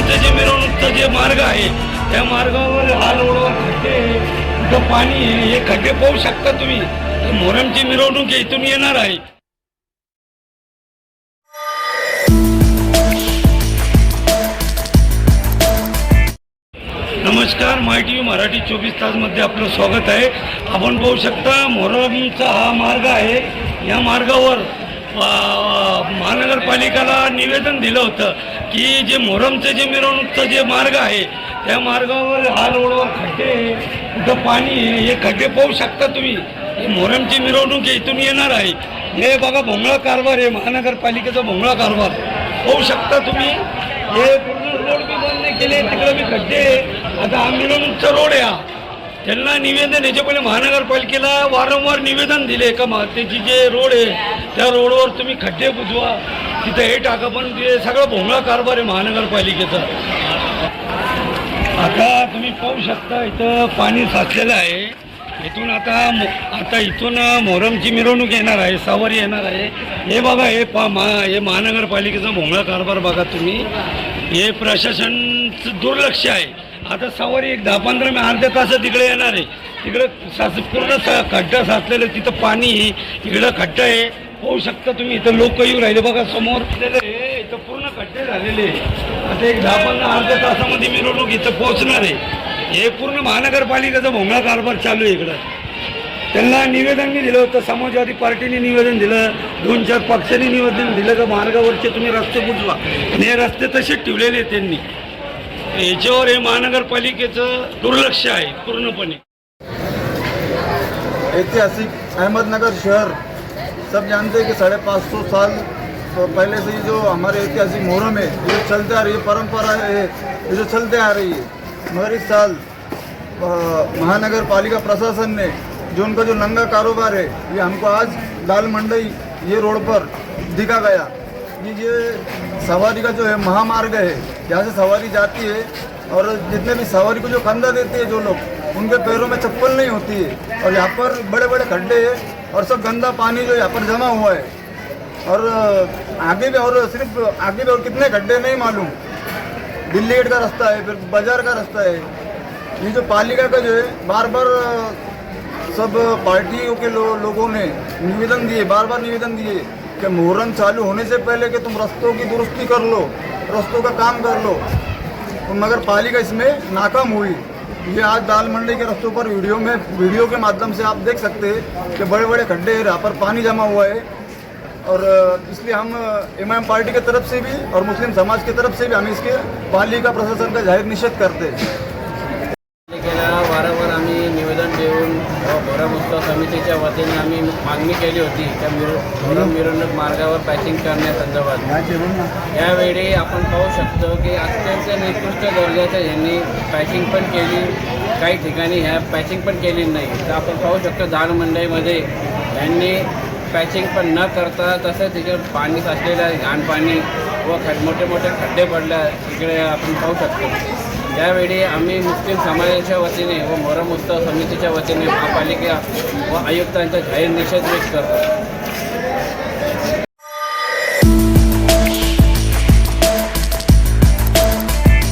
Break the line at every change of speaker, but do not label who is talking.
लोकांचं जे मिरवणूकचा जे मार्ग आहे त्या मार्गावर लाल ओढवा खड्डे कुठं पाणी आहे हे खड्डे पाहू शकता तुम्ही. मोहरमची मिरवणूक इथून येणार आहे. नमस्कार माय टी व्ही मराठी चोवीस तासमध्ये आपलं स्वागत आहे. आपण पाहू शकता मोहरमचा हा मार्ग आहे. या मार्गावर महानगरपालिकेला निवेदन दिलं होतं. की जे मोहरमचं जे मिरवणूकचं जे मार्ग आहे त्या मार्गावर हा रोडवर खड्डे कुठं पाणी आहे हे खड्डे पाहू शकता तुम्ही. ही मोहरमची मिरवणूक इथून येणार आहे. हे बघा भोंगळा कारभार आहे महानगरपालिकेचा भोंगळा कारभार. पाहू शकता तुम्ही. हे पूर्ण रोड बी बंद केले तिकडे बी खड्डे आहे. आता हा मिरवणूकचा रोड आहे हा. त्यांना निवेदन याच्या पहिले महानगरपालिकेला वारंवार निवेदन दिले का मातेची त्याची जे रोड आहे त्या रोडवर तुम्ही खड्डे बुजवा. तिथं हे टाका पण ते सगळं भोंगळा कारभार आहे महानगरपालिकेचा. आता तुम्ही पाहू शकता इथं पाणी साचलेलं आहे. इथून आता आता इथून मोहरमची मिरवणूक येणार आहे सवारी येणार आहे. हे बघा हे पा मा हे महानगरपालिकेचा भोंगळा कारभार बघा तुम्ही. हे प्रशासनचं दुर्लक्ष आहे. आता सवारी एक दहा पंधरा मी अर्ध्या तासात तिकडे येणार आहे. तिकडं साच पूर्ण स खड्डा साचलेलं तिथं पाणी आहे इकडं खड्डा आहे. होऊ शकता. तुम्ही इथं लोक येऊ राहिले बघा समोर. हे इथं पूर्ण खड्डे झालेले. आता एक दहा पंधरा अर्ध्या तासामध्ये मिरवणूक इथं पोहोचणार आहे. हे पूर्ण महानगरपालिकेचा भोंगळा कारभार चालू आहे इकडं. त्यांना निवेदन मी दिलं होतं. समाजवादी पार्टीने निवेदन दिलं. दोन चार पक्षांनी निवेदन दिलं का मार्गावरचे तुम्ही रस्ते बुजवा. आणि हे रस्ते तसेच ठेवलेले आहेत त्यांनी. याच्यावर हे महानगरपालिकेचं दुर्लक्ष आहे पूर्णपणे.
ऐतिहासिक अहमदनगर शहर सब जानते हैं कि साढ़े पाँच सौ साल तो पहले से ही जो हमारे ऐतिहासिक मुहर्रम है, ये चलते आ रही है, परंपरा है, ये जो चलते आ रही है। मगर इस साल महानगर पालिका प्रशासन ने जो उनका जो नंगा कारोबार है, ये हमको आज दाल मंडई, ये रोड पर दिखा गया। कि ये सवारी का जो है, महामार्ग है यहाँ से सवारी जाती है, और जितने भी सवारी को जो कंधा देते हैं जो लोग, उनके पैरों में चप्पल नहीं होती है, और यहाँ पर बड़े बड़े खड्डे हैं और सब गंदा पानी जो यहाँ पर जमा हुआ है। और आगे भी और सिर्फ आगे भी और कितने गड्ढे नहीं मालूम। दिल्ली गेट का रास्ता है फिर बाजार का रास्ता है। ये जो पालिका का जो है बार बार सब पार्टियों के लो, लोगों ने निवेदन दिए बार बार निवेदन दिए कि मुहर्रम चालू होने से पहले कि तुम रस्तों की दुरुस्ती कर लो रस्तों का काम कर लो। तो मगर पालिका इसमें नाकाम हुई। ये आज दाल मंडी के रस्तों पर वीडियो में, वीडियो के माध्यम से आप देख सकते हैं कि बड़े बड़े खड्डे हैं, यहाँ पर पानी जमा हुआ है। और इसलिए हम एम पार्टी की तरफ़ से भी और मुस्लिम समाज की तरफ़ से भी हम इसके पालिका प्रशासन का ज़ाहिर निषेध करते हैं।
भोरम उत्सव समितीच्या वतीने आम्ही मागणी केली होती. त्या मिर भोरम मिरवणूक मार्गावर पॅचिंग करण्यासंदर्भात. यावेळी आपण पाहू शकतो की अत्यंत निकृष्ट दर्जाच्या यांनी पॅचिंग पण केली. काही ठिकाणी ह्या पॅचिंग पण केली नाही. तर आपण पाहू शकतो दाल मंडईमध्ये यांनी पॅचिंग पण न करता तसंच तिच्यावर पाणी साचलेलं आहे. घाण पाणी व खड मोठे मोठे खड्डे पडले आहेत. इकडे आपण पाहू शकतो. त्यावेळी आम्ही मुस्लिम समाजाच्या वतीने व मोहरम उत्सव समितीच्या वतीने महापालिका व आयुक्तांचा जाहीर निषेध व्यक्त करतो.